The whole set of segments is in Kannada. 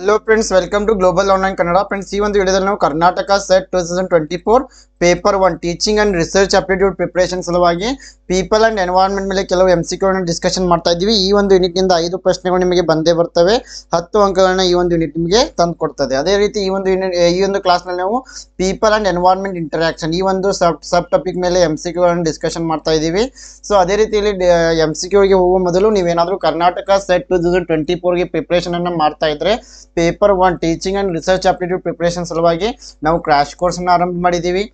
Hello friends welcome to global online Kannada friends ಈ ಒಂದು ವಿಡಿಯೋದಲ್ಲಿ ನಾವು Karnataka SET two thousand twenty four paper one teaching and research aptitude preparation ಸಲುವಾಗಿ ಪೀಪಲ್ ಆ್ಯಂಡ್ ಎನ್ವೈರನ್ಮೆಂಟ್ ಮೇಲೆ ಕೆಲವು ಎಂ ಸಿ ಕ್ಯೂಗಳನ್ನ ಡಿಸ್ಕಷನ್ ಮಾಡ್ತಾ ಇದ್ದೀವಿ. ಈ ಒಂದು ಯೂನಿಟ್ನಿಂದ ಐದು ಪ್ರಶ್ನೆಗಳು ನಿಮಗೆ ಬಂದೇ ಬರ್ತವೆ. ಹತ್ತು ಅಂಕಗಳನ್ನ ಈ ಒಂದು ಯೂನಿಟ್ ನಿಮಗೆ ತಂದು ಕೊಡ್ತದೆ. ಅದೇ ರೀತಿ ಈ ಒಂದು ಯೂನಿಟ್ ಈ ಒಂದು ಕ್ಲಾಸ್ನಲ್ಲಿ ನಾವು ಪೀಪಲ್ ಆ್ಯಂಡ್ ಎನ್ವೈರನ್ಮೆಂಟ್ ಇಂಟರಾಕ್ಷನ್ ಈ ಒಂದು ಸಬ್ ಸಬ್ ಟಾಪಿಕ್ ಮೇಲೆ ಎಂ ಸಿ ಕ್ಯೂಗಳನ್ನ ಡಿಸ್ಕಷನ್ ಮಾಡ್ತಾ ಇದ್ದೀವಿ. ಸೊ ಅದೇ ರೀತಿಯಲ್ಲಿ ಎಂ ಸಿ ಕ್ಯೂಗೆ ಹೋಗುವ ಮೊದಲು ನೀವೇನಾದರೂ Karnataka SET two thousand twenty ಫೋರ್ಗೆ ಪ್ರಿಪ್ರೇಷನನ್ನು ಮಾಡ್ತಾ ಇದ್ರೆ paper one teaching and research aptitude preparation ಸಲುವಾಗಿ ನಾವು ಕ್ರಾಶ್ ಕೋರ್ಸನ್ನು ಆರಂಭ ಮಾಡಿದ್ದೀವಿ.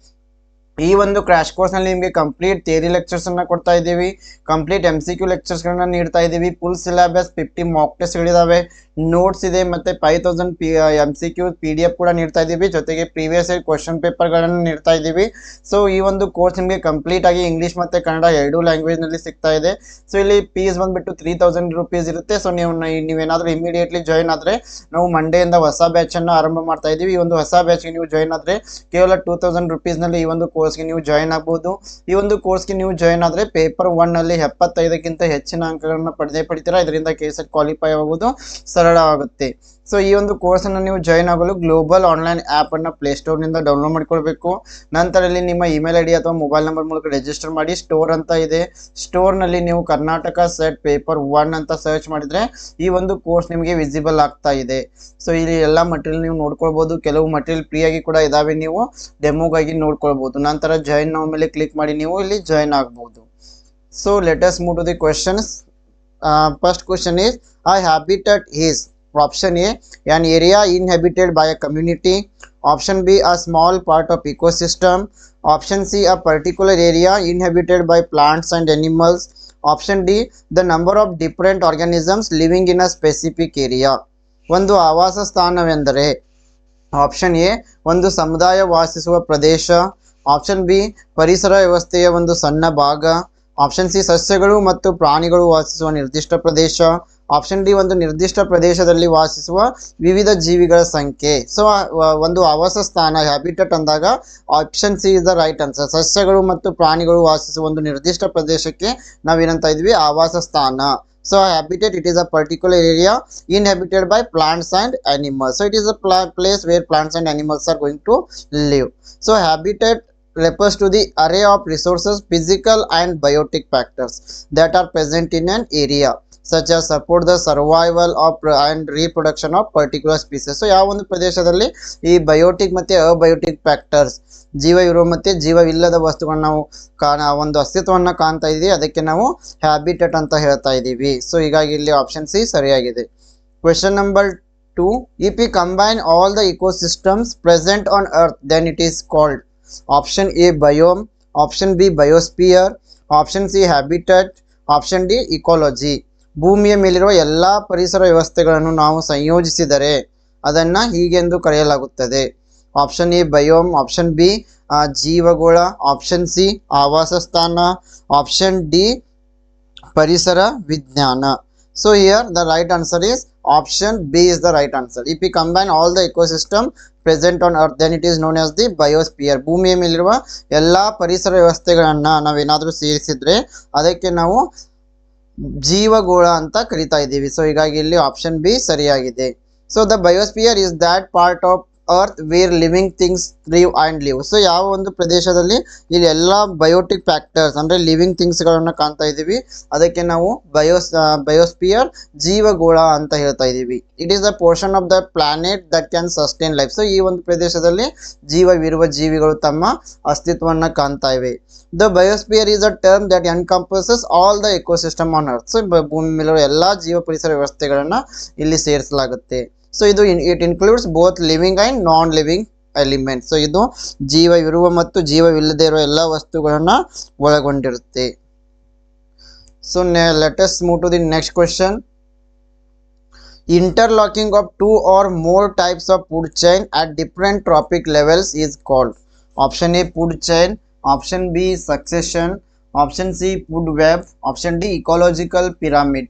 ಈ ಒಂದು ಕ್ರಾಶ್ ಕೋರ್ಸ್ನಲ್ಲಿ ನಿಮಗೆ ಕಂಪ್ಲೀಟ್ ಥಿಯರಿ ಲೆಕ್ಚರ್ಸ್ ಅನ್ನ ಕೊಡ್ತಾ ಇದ್ದೀವಿ. ಕಂಪ್ಲೀಟ್ ಎಂ ಸಿ ಕ್ಯೂ ಲೆಕ್ಚರ್ಸ್ಗಳನ್ನ ನೀಡ್ತಾ ಇದ್ದೀವಿ. ಫುಲ್ ಸಿಲೆಬಸ್ ಫಿಫ್ಟಿ ಮಾಕ್ ಟೆಸ್ಟ್ಗಳಿದ್ದಾವೆ ನೋಟ್ಸ್ ಇದೆ ಮತ್ತೆ five thousand P M C Q P D F ಕೂಡ ನೀಡ್ತಾ ಇದ್ದೀವಿ. ಜೊತೆಗೆ ಪ್ರೀವಿಯಸ್ ಇಯರ್ ಕ್ವಶನ್ ಪೇಪರ್ಗಳನ್ನು ನೀಡ್ತಾ ಇದ್ದೀವಿ. ಸೊ ಈ ಒಂದು ಕೋರ್ಸ್ ನಿಮಗೆ ಕಂಪ್ಲೀಟ್ ಆಗಿ ಇಂಗ್ಲೀಷ್ ಮತ್ತೆ ಕನ್ನಡ ಎರಡೂ ಲ್ಯಾಂಗ್ವೇಜ್ನಲ್ಲಿ ಸಿಗ್ತಾ ಇದೆ. ಸೊ ಇಲ್ಲಿ ಫೀಸ್ ಬಂದ್ಬಿಟ್ಟು ತ್ರೀ ತೌಸಂಡ್ ರುಪೀಸ್ ಇರುತ್ತೆ. ಸೊ ನೀವು ನೀವೇನಾದರೂ ಇಮಿಡಿಯೇಟ್ಲಿ ಜಾಯ್ನ್ ಆದರೆ ನಾವು ಮಂಡೆಯಿಂದ ಹೊಸ ಬ್ಯಾಚನ್ನು ಆರಂಭ ಮಾಡ್ತಾ ಇದ್ದೀವಿ. ಈ ಒಂದು ಹೊಸ ಬ್ಯಾಚ್ಗೆ ನೀವು ಜಾಯ್ನ್ ಆದರೆ ಕೇವಲ ಟೂ ತೌಸಂಡ್ ರುಪೀಸ್ನಲ್ಲಿ ಈ ಒಂದು ಕೋರ್ಸ್ಗೆ ನೀವು ಜಾಯ್ನ್ ಆಗ್ಬೋದು. ಈ ಒಂದು ಕೋರ್ಸ್ಗೆ ನೀವು ಜಾಯಿನ್ ಆದರೆ ಪೇಪರ್ ಒನ್ನಲ್ಲಿ ಎಪ್ಪತ್ತೈದಕ್ಕಿಂತ ಹೆಚ್ಚಿನ ಅಂಕಗಳನ್ನು ಪಡೆದೇ ಪಡಿತೀರಾ? ಇದರಿಂದ ಕೇಸೆಟ್ ಕ್ವಾಲಿಫೈ ಆಗುವುದು ಸರಳವಾಗುತ್ತೆ ಸೊ ಈ ಒಂದು ಕೋರ್ಸನ್ನು ನೀವು ಜಾಯ್ನ್ ಆಗಲು ಗ್ಲೋಬಲ್ ಆನ್ಲೈನ್ ಆ್ಯಪನ್ನು ಪ್ಲೇಸ್ಟೋರ್ನಿಂದ ಡೌನ್ಲೋಡ್ ಮಾಡ್ಕೊಳ್ಬೇಕು. ನಂತರ ಇಲ್ಲಿ ನಿಮ್ಮ ಇಮೇಲ್ ಐ ಡಿ ಅಥವಾ ಮೊಬೈಲ್ ನಂಬರ್ ಮೂಲಕ ರಿಜಿಸ್ಟರ್ ಮಾಡಿ. ಸ್ಟೋರ್ ಅಂತ ಇದೆ. ಸ್ಟೋರ್ನಲ್ಲಿ ನೀವು ಕರ್ನಾಟಕ ಸೆಟ್ ಪೇಪರ್ ಒನ್ ಅಂತ ಸರ್ಚ್ ಮಾಡಿದರೆ ಈ ಒಂದು ಕೋರ್ಸ್ ನಿಮಗೆ ವಿಸಿಬಲ್ ಆಗ್ತಾ ಇದೆ. ಸೊ ಇಲ್ಲಿ ಎಲ್ಲ ಮಟೀರಿಯಲ್ ನೀವು ನೋಡ್ಕೊಳ್ಬೋದು. ಕೆಲವು ಮಟೀರಿಯಲ್ ಫ್ರೀಯಾಗಿ ಕೂಡ ಇದಾವೆ. ನೀವು ಡೆಮೋಗಾಗಿ ನೋಡ್ಕೊಳ್ಬೋದು. ನಂತರ ಜಾಯಿನ್ ನಾವು ಮೇಲೆ ಕ್ಲಿಕ್ ಮಾಡಿ ನೀವು ಇಲ್ಲಿ ಜಾಯಿನ್ ಆಗ್ಬೋದು. So let's move to the questions first question is I habitat is option A an area inhabited by a community option B a small part of ecosystem option C a particular area inhabited by plants and animals option D the number of different organisms living in a specific area ಒಂದು ಆವಾಸ ಸ್ಥಾನವೆಂದರೆ ಆಪ್ಷನ್ ಎ ಒಂದು ಸಮುದಾಯ ವಾಸಿಸುವ ಪ್ರದೇಶ ಆಪ್ಷನ್ ಬಿ ಪರಿಸರ ವ್ಯವಸ್ಥೆಯ ಒಂದು ಸಣ್ಣ ಭಾಗ ಆಪ್ಷನ್ ಸಿ ಸಸ್ಯಗಳು ಮತ್ತು ಪ್ರಾಣಿಗಳು ವಾಸಿಸುವ ನಿರ್ದಿಷ್ಟ ಪ್ರದೇಶ ಆಪ್ಷನ್ ಡಿ ಒಂದು ನಿರ್ದಿಷ್ಟ ಪ್ರದೇಶದಲ್ಲಿ ವಾಸಿಸುವ ವಿವಿಧ ಜೀವಿಗಳ ಸಂಖ್ಯೆ. ಸೊ ಒಂದು ಆವಾಸ ಸ್ಥಾನ ಹ್ಯಾಬಿಟೆಟ್ ಅಂದಾಗ option C is the right answer ಸಸ್ಯಗಳು ಮತ್ತು ಪ್ರಾಣಿಗಳು ವಾಸಿಸುವ ಒಂದು ನಿರ್ದಿಷ್ಟ ಪ್ರದೇಶಕ್ಕೆ ನಾವು ಏನಂತ ಇದ್ವಿ? ಆವಾಸ ಸ್ಥಾನ so habitat it is a particular area inhabited by plants and animals so it is a ಪ್ಲಾ place where plants and animals are going to live so habitat refers to the array of resources physical and biotic factors that are present in an area such as support the survival of and reproduction of particular species so ಯಾವ ಒಂದು ಪ್ರದೇಶದಲ್ಲಿ ಈ ಬಯೋಟಿಕ್ ಮತ್ತೆ ಅಬಯೋಟಿಕ್ ಫ್ಯಾಕ್ಟರ್ಸ್ ಜೀವ ಇರೋ ಮತ್ತೆ ಜೀವವಿಲ್ಲದ ವಸ್ತುಗಳನ್ನ ನಾವು ಕಾಣ, ಒಂದು ಅಸ್ತಿತ್ವವನ್ನು ಕಾಣ್ತಾ ಇದೀವಿ, ಅದಕ್ಕೆ ನಾವು ಹ್ಯಾಬಿಟೆಟ್ ಅಂತ ಹೇಳ್ತಾ ಇದ್ದೀವಿ ಸೊ ಹೀಗಾಗಿ ಇಲ್ಲಿ ಆಪ್ಷನ್ ಸಿ ಸರಿಯಾಗಿದೆ. Question number two if you combine all the ecosystems present on earth then it is called option A biome option B biosphere option C habitat option D ecology ಭೂಮಿಯ ಮೇಲಿರುವ ಎಲ್ಲ ಪರಿಸರ ವ್ಯವಸ್ಥೆಗಳನ್ನು ನಾವು ಸಂಯೋಜಿಸಿದರೆ ಅದನ್ನು ಹೀಗೆಂದು ಕರೆಯಲಾಗುತ್ತದೆ. Option A biome option B ಜೀವಗೋಳ. Option C ಆವಾಸ ಸ್ಥಾನ ಆಪ್ಷನ್ ಡಿ ಪರಿಸರ ವಿಜ್ಞಾನ. So here the right answer is option B is the right answer if you combine all the ecosystem present on earth then it is known as the biosphere ಭೂಮಿಯ ಮೇಲಿರುವ ಎಲ್ಲ ಪರಿಸರ ವ್ಯವಸ್ಥೆಗಳನ್ನು ನಾವೇನಾದರೂ ಸೇರಿಸಿದರೆ ಅದಕ್ಕೆ ನಾವು ಜೀವಗೋಳ ಅಂತ ಕರಿತಾ ಇದ್ದೀವಿ. ಸೊ ಹೀಗಾಗಿ ಇಲ್ಲಿ ಆಪ್ಷನ್ ಬಿ ಸರಿಯಾಗಿದೆ. So the biosphere is that part of earth where living things live and live so ಯಾವ ಒಂದು ಪ್ರದೇಶದಲ್ಲಿ ಇಲ್ಲಿ ಎಲ್ಲ ಬಯೋಟಿಕ್ ಫ್ಯಾಕ್ಟರ್ಸ್ ಅಂದರೆ ಲಿವಿಂಗ್ ಥಿಂಗ್ಸ್ಗಳನ್ನು ಕಾಣ್ತಾ ಇದ್ದೀವಿ. ಅದಕ್ಕೆ ನಾವು ಬಯೋಸ್ ಬಯೋಸ್ಪಿಯರ್ ಜೀವಗೋಳ ಅಂತ ಹೇಳ್ತಾ ಇದ್ದೀವಿ. It is the portion of the planet that can sustain life so ಈ ಒಂದು ಪ್ರದೇಶದಲ್ಲಿ ಜೀವವಿರುವ ಜೀವಿಗಳು ತಮ್ಮ ಅಸ್ತಿತ್ವವನ್ನು ಕಾಣ್ತಾ ಇವೆ. The biosphere is a term that encompasses all the ecosystem on earth so ಭೂಮಿ ಮೇಲೆ ಎಲ್ಲ ಜೀವ ಪರಿಸರ ವ್ಯವಸ್ಥೆಗಳನ್ನು ಇಲ್ಲಿ ಸೇರಿಸಲಾಗುತ್ತೆ. ಸೊ ಇದು it includes both living and non living element so ಇದು ಜೀವವಿರುವ ಮತ್ತು ಜೀವವಿಲ್ಲದೆ ಇರುವ ಎಲ್ಲ ವಸ್ತುಗಳನ್ನು ಒಳಗೊಂಡಿರುತ್ತೆ so let's move to the next question interlocking of two or more types of food chain at different trophic levels is called option a food chain option b succession option c food web option d ecological pyramid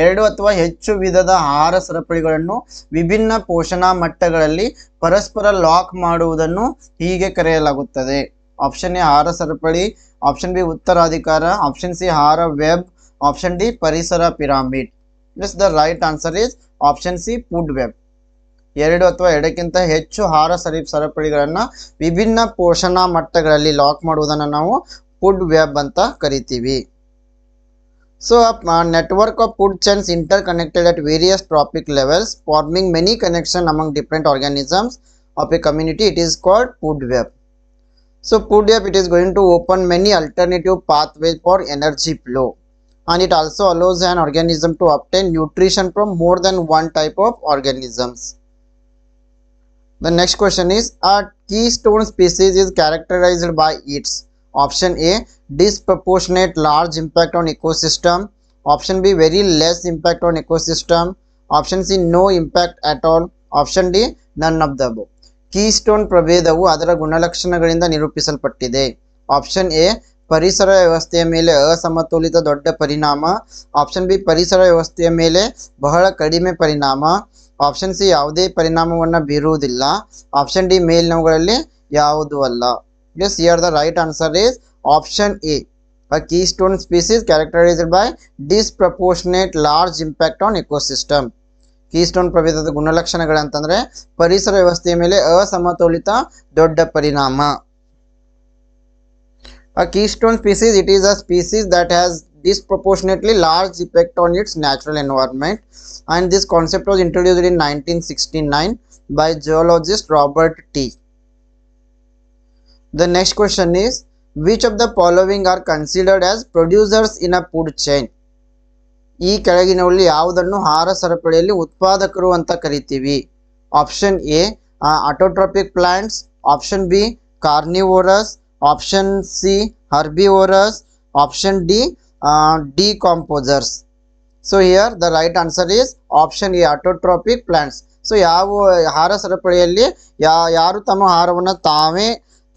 ಎರಡು ಅಥವಾ ಹೆಚ್ಚು ವಿಧದ ಆಹಾರ ಸರಪಳಿಗಳನ್ನು ವಿಭಿನ್ನ ಪೋಷಣಾ ಮಟ್ಟಗಳಲ್ಲಿ ಪರಸ್ಪರ ಲಾಕ್ ಮಾಡುವುದನ್ನು ಹೀಗೆ ಕರೆಯಲಾಗುತ್ತದೆ. ಆಪ್ಷನ್ ಎ ಆಹಾರ ಸರಪಳಿ, ಆಪ್ಷನ್ ಬಿ ಉತ್ತರಾಧಿಕಾರ, ಆಪ್ಷನ್ ಸಿ ಆಹಾರ ವೆಬ್, ಆಪ್ಷನ್ ಡಿ ಪರಿಸರ pyramid. Miss the right answer is option C food web. ಎರಡು ಅಥವಾ ಎರಡಕ್ಕಿಂತ ಹೆಚ್ಚು ಆಹಾರ ಸರಿ ಸರಪಳಿಗಳನ್ನು ವಿಭಿನ್ನ ಪೋಷಣಾ ಮಟ್ಟಗಳಲ್ಲಿ ಲಾಕ್ ಮಾಡುವುದನ್ನು ನಾವು ಫುಡ್ ವೆಬ್ ಅಂತ ಕರಿತೀವಿ. So a uh, network of food chains interconnected at various trophic levels, forming many connections among different organisms of a community. It is called food web. So food web it is going to open many alternative pathways for energy flow and it also allows an organism to obtain nutrition from more than one type of organisms. The next question is a keystone species is characterized by its option a, disproportionate large impact on ecosystem. Option b, very less impact on ecosystem. Option c, no impact at all. Option d, none of the above. Keystone ಪ್ರಭೇದವು ಅದರ ಗುಣಲಕ್ಷಣಗಳಿಂದ ನಿರೂಪಿಸಲ್ಪಟ್ಟಿದೆ. ಆಪ್ಷನ್ ಎ ಪರಿಸರ ವ್ಯವಸ್ಥೆಯ ಮೇಲೆ ಅಸಮತೋಲಿತ ದೊಡ್ಡ ಪರಿಣಾಮ. ಆಪ್ಷನ್ ಬಿ ಪರಿಸರ ವ್ಯವಸ್ಥೆಯ ಮೇಲೆ ಬಹಳ ಕಡಿಮೆ ಪರಿಣಾಮ. ಆಪ್ಷನ್ ಸಿ ಯಾವುದೇ ಪರಿಣಾಮವನ್ನು ಬೀರುವುದಿಲ್ಲ. ಆಪ್ಷನ್ ಡಿ ಮೇಲಿನವುಗಳಲ್ಲಿ ಯಾವುದು ಅಲ್ಲ. Yes here the right answer is option A a keystone species characterized by disproportionate large impact on ecosystem keystone ಪ್ರಭೇದದ ಗುಣಲಕ್ಷಣಗಳಂತಂದ್ರೆ ಪರಿಸರ ವ್ಯವಸ್ಥೆಯ ಮೇಲೆ ಅಸಮತೋಲಿತ ದೊಡ್ಡ ಪರಿಣಾಮ A keystone species it is a species that has disproportionately large effect on its natural environment and this concept was introduced in 1969 by geologist Robert T. The next question is, which of the following are considered as producers in a food chain? ಈ ಕೆಳಗಿನಲ್ಲಿ ಯಾವುದನ್ನು ಆಹಾರ ಸರಪಳಿಯಲ್ಲಿ ಉತ್ಪಾದಕರು ಅಂತ ಕರಿತೀವಿ. Option A autotrophic plants option B carnivorous option C herbivorous option D decomposers so here the right answer is option A autotrophic plants so ಯಾವ, ಆಹಾರ ಸರಪಳಿಯಲ್ಲಿ ಯಾ, ಯಾರು ತಮ್ಮ ಆಹಾರವನ್ನು ತಾವೇ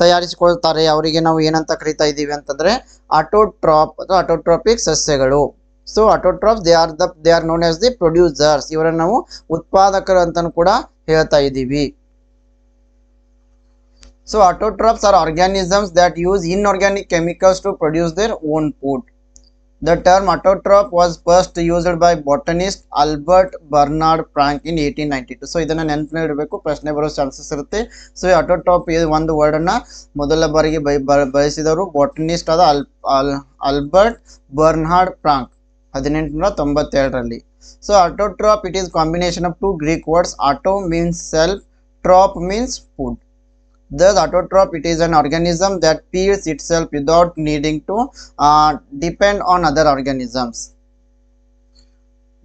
ತಯಾರಿಸಿಕೊಳ್ತಾರೆ, ಅವರಿಗೆ ನಾವು ಏನಂತ ಕರಿತಾ ಇದ್ದೀವಿ ಅಂತಂದರೆ ಆಟೋಟ್ರಾಪ್ ಅಥವಾ ಆಟೋಟ್ರಾಪಿಕ್ ಸಸ್ಯಗಳು. So autotrophs they are the they are known as the producers ಇವರನ್ನು ನಾವು ಉತ್ಪಾದಕರು ಅಂತಲೂ ಕೂಡ ಹೇಳ್ತಾ ಇದ್ದೀವಿ. So autotrophs are organisms that use inorganic chemicals to produce their own food The term autotroph was first used by botanist Albert Bernard Frank in 1892. So ಇದನ್ನ ನೆನಪಿನಲ್ಲಿಡಬೇಕು ಪ್ರಶ್ನೆ ಬರೋ ಚಾನ್ಸಸ್ ಇರುತ್ತೆ. ಸೊ ಈ ಆಟೋಟ್ರಾಪ್ ಇದು ಒಂದು ವರ್ಡ್ ವರ್ಡನ್ನ ಮೊದಲ ಬಾರಿಗೆ ಬೈ ಬ- ಬಳಸಿದವರು ಬಾಟನಿಸ್ಟ್ ಆದ ಅಲ್ ಅಲ್ ಅಲ್ಬರ್ಟ್ ಬರ್ನ್ಹಾರ್ಡ್ ಫ್ರಾಂಕ್ ಹದಿನೆಂಟುನೂರ ತೊಂಬತ್ತೆರಡರಲ್ಲಿ so autotroph it is combination of two Greek words auto means self troph means food Thus, autotroph it is an organism that feeds itself without needing to uh, depend on other organisms.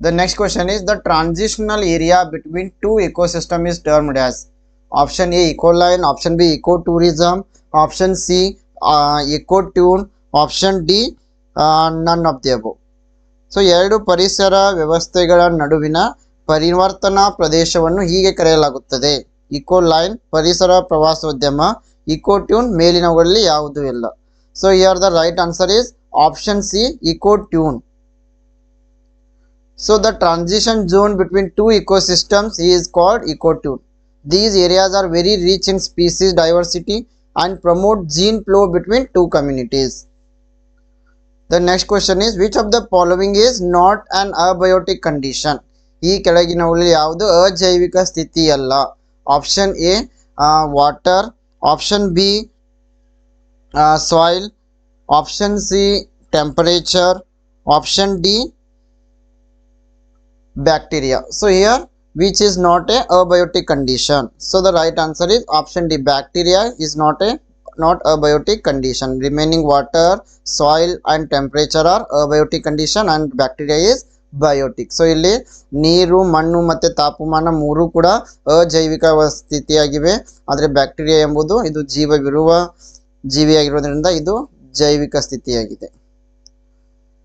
The next question is the transitional area between two ecosystem is termed as option A ecoline, option B ecotourism, option C uh, ecotune, option D uh, none of the above. So ಎರಡು ಪರಿಸರ ವ್ಯವಸ್ಥೆಗಳ ನಡುವಿನ ಪರಿವರ್ತನಾ ಪ್ರದೇಶವನ್ನು ಹೀಗೆ ಕರೆಯಲಾಗುತ್ತದೆ ಇಕೋ ಲೈನ್ ಪರಿಸರ ಪ್ರವಾಸೋದ್ಯಮ ಇಕೋ ಟ್ಯೂನ್ ಮೇಲಿನವುಗಳಲ್ಲಿ ಯಾವುದೂ ಇಲ್ಲ so here the right answer is option C ecotone so the transition zone between two ecosystems is called ecotone these areas are very rich in species diversity and promote gene flow between two communities. The next question is which of the following is not an abiotic condition? ಈ ಕೆಳಗಿನವುಗಳಲ್ಲಿ ಯಾವುದು ಅಜೈವಿಕ option a uh, water. Option b uh, soil. Option c temperature. Option d bacteria. So here which is not a abiotic condition. So the right answer is option d bacteria is not a not abiotic condition. Remaining water soil and temperature are abiotic condition and bacteria is biotic. So ಇಲ್ಲಿ ನೀರು, ಮಣ್ಣು ಮತ್ತು ತಾಪಮಾನ ಮೂರು ಕೂಡ ಅಜೈವಿಕ ಸ್ಥಿತಿಯಾಗಿವೆ ಆದರೆ ಬ್ಯಾಕ್ಟೀರಿಯಾ ಎಂಬುದು ಇದು ಜೀವವಿರುವ ಜೀವಿಯಾಗಿರುವುದರಿಂದ ಇದು ಜೈವಿಕ ಸ್ಥಿತಿಯಾಗಿದೆ.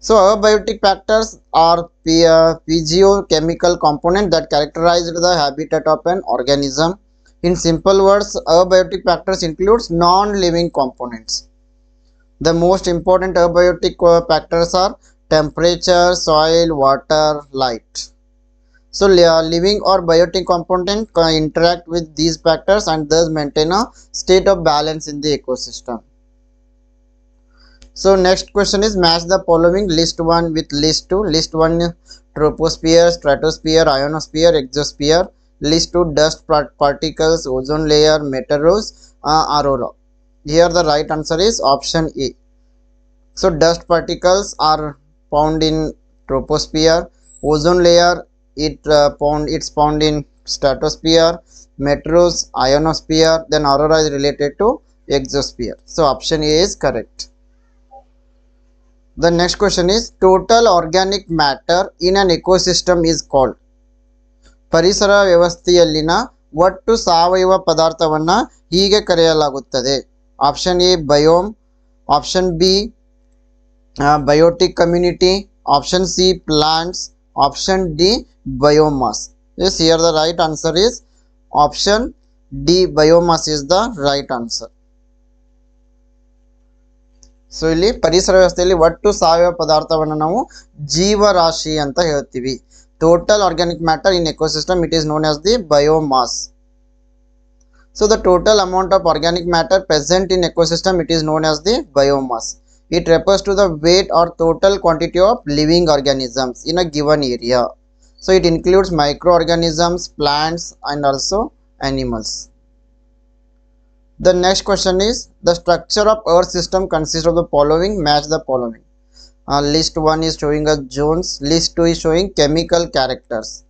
So abiotic factors are P physio chemical component that characterized the habitat of an organism in simple words abiotic factors includes non living components the most important abiotic factors are temperature, soil, water, light. So uh, living or biotic component interact with these factors and thus maintain a state of balance in the ecosystem. So next question is match the following list 1 with list 2. List 1 troposphere, stratosphere, ionosphere, exosphere. list 2 dust particles, ozone layer, meteors, uh, aurora. Here the right answer is option A. So dust particles are found in troposphere, ozone layer it uh, found it's found in stratosphere, meteors ionosphere, then aurora is related to exosphere. So option A is correct. The next question is total organic matter in an ecosystem is called ಪರಿಸರ ವ್ಯವಸ್ಥೆಯಲ್ಲಿನ ಒಟ್ಟು ಸಾವಯವ ಪದಾರ್ಥವನ್ನ ಹೀಗೆ ಕರೆಯಲಾಗುತ್ತದೆ option A biome option B biotic community option C plants option D biomass so here the right answer is option D biomass is the right answer so ಇಲ್ಲಿ ಪರಿಸರ ವ್ಯವಸ್ಥೆಯಲ್ಲಿ ಒಟ್ಟು ಸಾವಯವ ಪದಾರ್ಥವನ್ನು ನಾವು ಜೀವರಾಶಿ ಅಂತ ಹೇಳ್ತೀವಿ. Total organic matter in ecosystem it is known as the biomass so the total amount of organic matter present in ecosystem it is known as the biomass it refers to the weight or total quantity of living organisms in a given area. So it includes microorganisms plants and also animals. The next question is the structure of earth system consists of the following match the following. Uh, list 1 is showing us zones list 2 is showing chemical characters.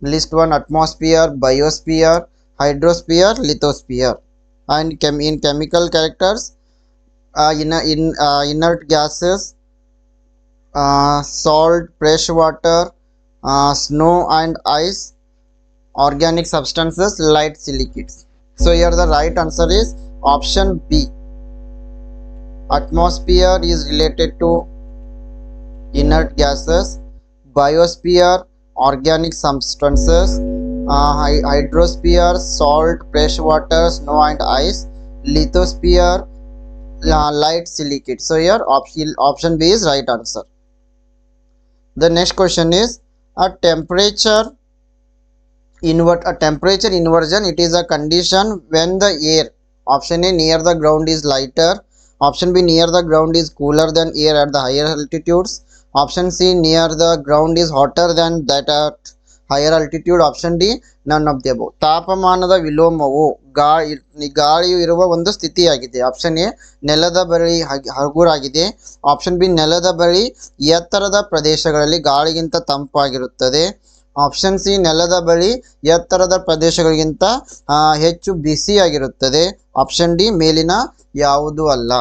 List 1 atmosphere biosphere hydrosphere lithosphere. And chem- in chemical characters uh, in, in uh, inert gases uh, salt fresh water uh, snow and ice organic substances light silicates. So here the right answer is option b. Atmosphere is related to inert gases biosphere organic substances uh, hy- hydrosphere salt fresh water snow and ice lithosphere uh, light silicate so here option option b is right answer. The next question is a temperature invert a temperature inversion it is a condition when the air option a near the ground is lighter. Option b near the ground is cooler than air at the higher altitudes. Option c near the ground is hotter than that at higher altitude option D none of above. ತಾಪಮಾನದ ವಿಲೋಮವು ಗಾಳಿ ಗಾಳಿಯು ಇರುವ ಒಂದು ಸ್ಥಿತಿಯಾಗಿದೆ. ಆಪ್ಷನ್ ಎ ನೆಲದ ಬಳಿ ಹಗ್- ಹಗುರಾಗಿದೆ. ಆಪ್ಷನ್ ಬಿ ನೆಲದ ಬಳಿ ಎತ್ತರದ ಪ್ರದೇಶಗಳಲ್ಲಿ ಗಾಳಿಗಿಂತ ತಂಪಾಗಿರುತ್ತದೆ. ಆಪ್ಷನ್ ಸಿ ನೆಲದ ಬಳಿ ಎತ್ತರದ ಪ್ರದೇಶಗಳಿಗಿಂತ ಹೆಚ್ಚು ಬಿಸಿಯಾಗಿರುತ್ತದೆ. ಆಪ್ಷನ್ ಡಿ ಮೇಲಿನ ಯಾವುದೂ ಅಲ್ಲ.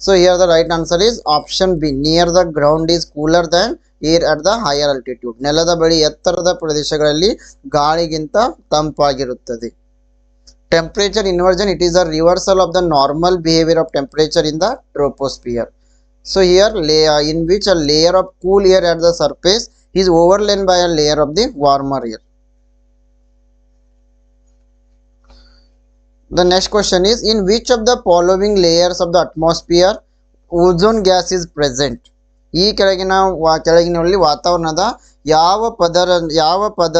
So here the right answer is option B near the ground is cooler than air at the higher altitude ನೆಲದ ಬಳಿ ಎತ್ತರದ ಪ್ರದೇಶಗಳಲ್ಲಿ ಗಾಳಿಗಿಂತ ತಂಪಾಗಿರುತ್ತದೆ. Temperature inversion it is a reversal of the normal behaviour of temperature in the troposphere so here lay in which a layer of cool air at the surface is overlain by a layer of the warmer air the next question is in which of the following layers of the atmosphere ozone gas is present ಈ ಕೆಳಗಿನ ವಾ ಕೆಳಗಿನಲ್ಲಿ ವಾತಾವರಣದ ಯಾವ ಪದರ ಯಾವ ಪದ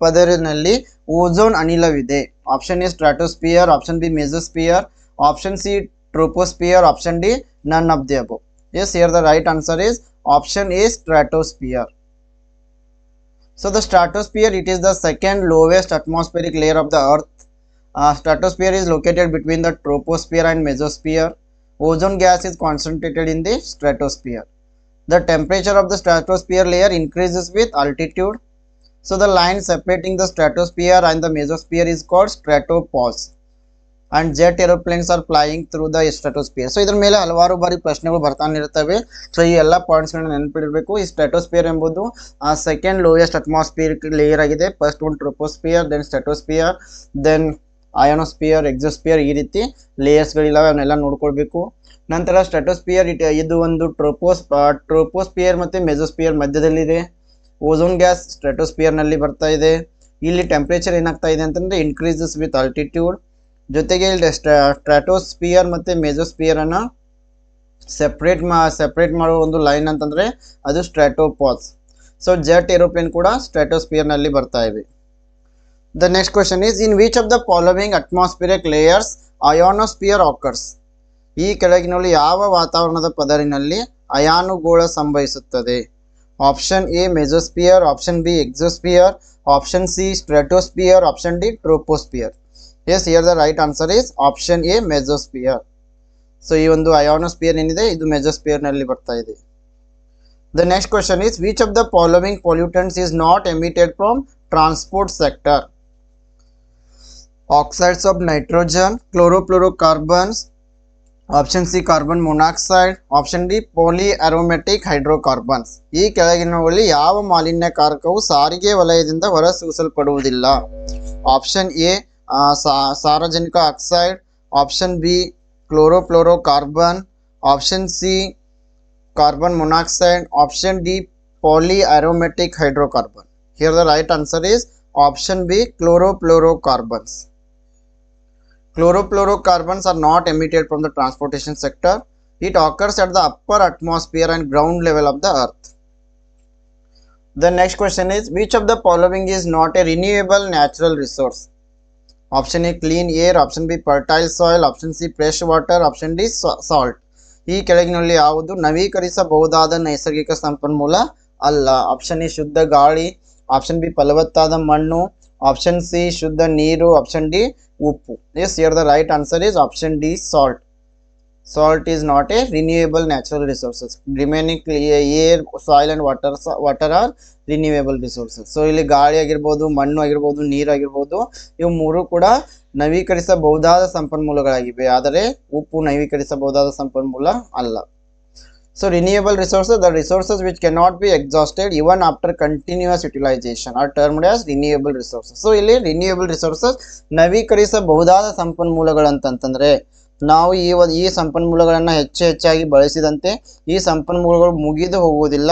ಪದರಿನಲ್ಲಿ ozone ಅನಿಲವಿದೆ option A stratosphere option B mesosphere option C troposphere option D none of the above yes here the right answer is option A stratosphere So the stratosphere it is the second lowest atmospheric layer of the earth. Uh, stratosphere is located between the troposphere and mesosphere. Ozone gas is concentrated in the stratosphere. The temperature of the stratosphere layer increases with altitude. So, the line separating the stratosphere and the mesosphere is called stratopause. And jet aeroplanes are flying through the stratosphere so ಇದ್ರ ಮೇಲೆ ಹಲವಾರು ಬಾರಿ ಪ್ರಶ್ನೆಗಳು ಬರ್ತಾನೆ ಇರ್ತವೆ. ಸೊ ಈ ಎಲ್ಲ ಪಾಯಿಂಟ್ಸ್ಗಳನ್ನ ನೆನಪಿಡಬೇಕು. ಈ ಸ್ಟ್ರಾಟೋಸ್ಪಿಯರ್ ಎಂಬುದು ಸೆಕೆಂಡ್ ಲೋಯೆಸ್ಟ್ ಅಟ್ಮಾಸ್ಫಿಯರ್ ಲೇಯರ್ ಆಗಿದೆ. ಫಸ್ಟ್ ಒಂದು troposphere then stratosphere then ionosphere exosphere ಈ ರೀತಿ ಲೇಯರ್ಸ್ಗಳಿದಾವೆ ಅವನ್ನೆಲ್ಲ ನೋಡ್ಕೊಳ್ಬೇಕು. ನಂತರ ಸ್ಟ್ರಾಟೋಸ್ಪಿಯರ್ ಇಟ್, ಇದು ಒಂದು ಟ್ರೋಪೋಸ್ ಟ್ರೋಪೋಸ್ಪಿಯರ್ ಮತ್ತು ಮೆಜೋಸ್ಪಿಯರ್ ಮಧ್ಯದಲ್ಲಿದೆ. ಓಝೋನ್ ಗ್ಯಾಸ್ ಸ್ಟ್ರಾಟೋಸ್ಪಿಯರ್ನಲ್ಲಿ ಬರ್ತಾ ಇದೆ. ಇಲ್ಲಿ ಟೆಂಪ್ರೇಚರ್ ಏನಾಗ್ತಾ ಇದೆ ಅಂತಂದರೆ ಇನ್ಕ್ರೀಸಸ್ ವಿತ್ ಆಲ್ಟಿಟ್ಯೂಡ್ ಜೊತೆಗೆ ಇಲ್ಲಿ ಸ್ಟ್ರಾಟೋಸ್ಪಿಯರ್ ಮತ್ತು ಮೆಜೋಸ್ಪಿಯರನ್ನು ಸೆಪ್ರೇಟ್ ಮಾ ಸೆಪ್ರೇಟ್ ಮಾಡೋ ಒಂದು ಲೈನ್ ಅಂತಂದರೆ ಅದು ಸ್ಟ್ರಾಟೋಪಾಸ್ ಸೊ ಜೆಟ್ ಏರೋಪ್ಲೇನ್ ಕೂಡ ಸ್ಟ್ರಾಟೋಸ್ಪಿಯರ್ನಲ್ಲಿ ಬರ್ತಾ ಇವೆ the next question is in which of the following atmospheric layers ionosphere occurs ಈ ಕೆಳಗಿನಲ್ಲಿ ಯಾವ ವಾತಾವರಣದ ಪದರಿನಲ್ಲಿ ಅಯಾನುಗೋಳ ಸಂಭವಿಸುತ್ತದೆ? Option A mesosphere option B, exosphere, option C, stratosphere, option D, troposphere. Yes here the right answer is option A mesosphere so ಈ ಒಂದು ಅಯಾನೋಸ್ಪಿಯರ್ ಏನಿದೆ? ಇದು ಮೆಜೋಸ್ಪಿಯರ್ನಲ್ಲಿ ಬರ್ತಾ ಇದೆ. The next question is which of the following pollutants is not emitted from transport sector oxides of nitrogen chlorofluorocarbons option C carbon monoxide option D poly aromatic hydrocarbons ಈ ಕೆಳಗಿನವುಗಳಲ್ಲಿ ಯಾವ ಮಾಲಿನ್ಯಕಾರಕವು ಸಾರಿಗೆ ವಲಯದಿಂದ ಹೊರಸೂಸಲ್ಪಡುವುದಿಲ್ಲ? ಆಪ್ಷನ್ ಎ ಸಾರ್ವಜನಿಕ oxide option B chlorofluorocarbon option C carbon monoxide option D poly aromatic hydrocarbon here the right answer is option B chlorofluoro chlorofluorocarbons. chlorofluorocarbons are not emitted from the transportation sector it occurs at the upper atmosphere and ground level of the earth the next question is which of the following is not a renewable natural resource option a clean air option b fertile soil option c fresh water option d sa- salt ಈ ಕೆಳಗಿನಲ್ಲಿ ಯಾವುದು ನವೀಕರಿಸಬಹುದಾದ ನೈಸರ್ಗಿಕ ಸಂಪನ್ಮೂಲ ಅಲ್ಲ ಆಪ್ಷನ್ ಎ ಶುದ್ಧ ಗಾಳಿ ಆಪ್ಷನ್ ಬಿ ಫಲವತ್ತಾದ ಮಣ್ಣು ಆಪ್ಷನ್ ಸಿ ಶುದ್ಧ ನೀರು ಆಪ್ಷನ್ ಡಿ ಉಪ್ಪು. Yes here the right answer is option D salt salt is not a renewable natural resources remaining air soil and water water are renewable resources so ಇಲ್ಲಿ ಗಾಳಿ ಆಗಿರ್ಬೋದು, ಮಣ್ಣು ಆಗಿರ್ಬೋದು, ನೀರು ಆಗಿರ್ಬೋದು, ಇವು ಮೂರು ಕೂಡ ನವೀಕರಿಸಬಹುದಾದ ಸಂಪನ್ಮೂಲಗಳಾಗಿವೆ. ಆದರೆ ಉಪ್ಪು ನವೀಕರಿಸಬಹುದಾದ ಸಂಪನ್ಮೂಲ ಅಲ್ಲ. Renewable resources the resources which cannot be exhausted even after continuous utilisation are termed as renewable resources so ಇಲ್ಲಿ ರಿನಿಯಬಲ್ ರಿಸೋರ್ಸಸ್ ನವೀಕರಿಸಬಹುದಾದ ಸಂಪನ್ಮೂಲಗಳು ಅಂತಂತಂದ್ರೆ ನಾವು ಈ ಈ ಸಂಪನ್ಮೂಲಗಳನ್ನು ಹೆಚ್ಚು ಹೆಚ್ಚಾಗಿ ಬಳಸಿದಂತೆ ಈ ಸಂಪನ್ಮೂಲಗಳು ಮುಗಿದು ಹೋಗುವುದಿಲ್ಲ.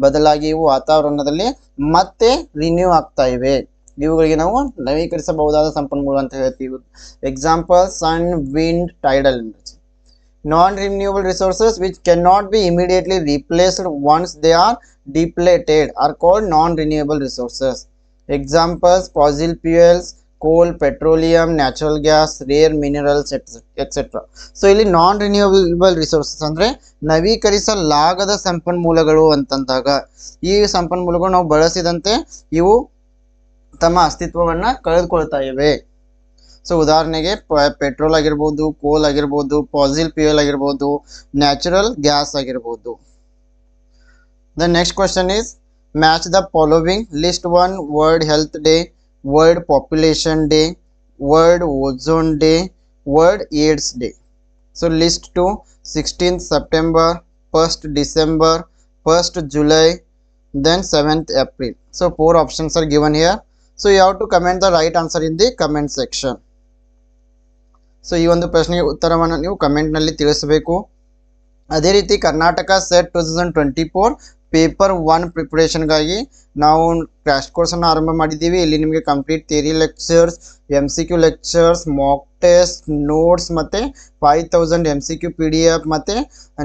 ಬದಲಾಗಿ ಇವು ವಾತಾವರಣದಲ್ಲಿ ಮತ್ತೆ ರಿನ್ಯೂ ಆಗ್ತಾ ಇವೆ. ಇವುಗಳಿಗೆ ನಾವು ನವೀಕರಿಸಬಹುದಾದ ಸಂಪನ್ಮೂಲ ಅಂತ ಹೇಳ್ತೀವಿ. Example sun wind tidal energy which can not be immediately replaced once they are depleted are called non renewable resources examples fossil fuels coal petroleum natural gas rare minerals etcetera so ಇಲ್ಲಿ ರಿನ್ಯೂವಬಲ್ ರಿಸೋರ್ಸಸ್ ಅಂದರೆ ನವೀಕರಿಸಲಾಗದ ಸಂಪನ್ಮೂಲಗಳು ಅಂತಂದಾಗ. ಈ ಸಂಪನ್ಮೂಲಗಳು ನಾವು ಬಳಸಿದಂತೆ ಇವು ತಮ್ಮ ಅಸ್ತಿತ್ವವನ್ನು ಕಳೆದುಕೊಳ್ತಾ ಇವೆ. ಸೊ ಉದಾಹರಣೆಗೆ ಪೆಟ್ರೋಲ್ ಆಗಿರ್ಬೋದು ಕೋಲ್ ಆಗಿರ್ಬೋದು ಪಾಸಿಲ್ ಫ್ಯೂಯಲ್ ಆಗಿರ್ಬೋದು ನ್ಯಾಚುರಲ್ ಗ್ಯಾಸ್ ಆಗಿರ್ಬೋದು the next question is match the following list one world health day world population day world ozone day world AIDS day so list two sixteenth September first December first July then 7th April. So, four options are given here. So, you have to comment the right answer in the comment section. So ಈ ಒಂದು ಪ್ರಶ್ನೆಗೆ ಉತ್ತರವನ್ನು ನೀವು ಕಮೆಂಟ್ನಲ್ಲಿ ತಿಳಿಸಬೇಕು. ಅದೇ ರೀತಿ Karnataka SET two thousand twenty four paper one ಪ್ರಿಪ್ರೇಷನ್ಗಾಗಿ ನಾವು ಕ್ರ್ಯಾಶ್ ಕೋರ್ಸನ್ನು ಆರಂಭ ಮಾಡಿದ್ದೀವಿ. ಇಲ್ಲಿ ನಿಮಗೆ complete theory lectures M C Q lectures mock test notes ಮತ್ತು five thousand M C Q P D F ಮತ್ತು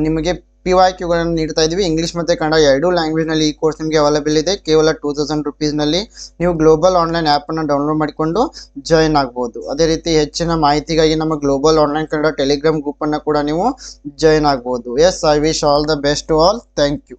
ನಿಮಗೆ ಪಿ ವೈ ಕ್ಯೂಗಳನ್ನು ನೀಡ್ತಾ ಇದ್ದೀವಿ ಇಂಗ್ಲೀಷ್ ಮತ್ತು ಕನ್ನಡ ಎರಡೂ ಲ್ಯಾಂಗ್ವೇಜ್ನಲ್ಲಿ ಈ ಕೋರ್ಸ್ ನಿಮಗೆ ಅವೈಲೇಬಲ್ ಇದೆ. ಕೇವಲ ಟೂ ತೌಸಂಡ್ ರುಪೀಸ್ನಲ್ಲಿ ನೀವು ಗ್ಲೋಬಲ್ ಆನ್ಲೈನ್ ಆ್ಯಪನ್ನು ಡೌನ್ಲೋಡ್ ಮಾಡಿಕೊಂಡು ಜಾಯಿನ್ ಆಗ್ಬೋದು. ಅದೇ ರೀತಿ ಹೆಚ್ಚಿನ ಮಾಹಿತಿಗಾಗಿ ನಮ್ಮ ಗ್ಲೋಬಲ್ ಆನ್ಲೈನ್ ಕನ್ನಡ ಟೆಲಿಗ್ರಾಮ್ ಗ್ರೂಪನ್ನು ಕೂಡ ನೀವು ಜಾಯಿನ್ ಆಗ್ಬೋದು. Yes I wish all the best to all thank you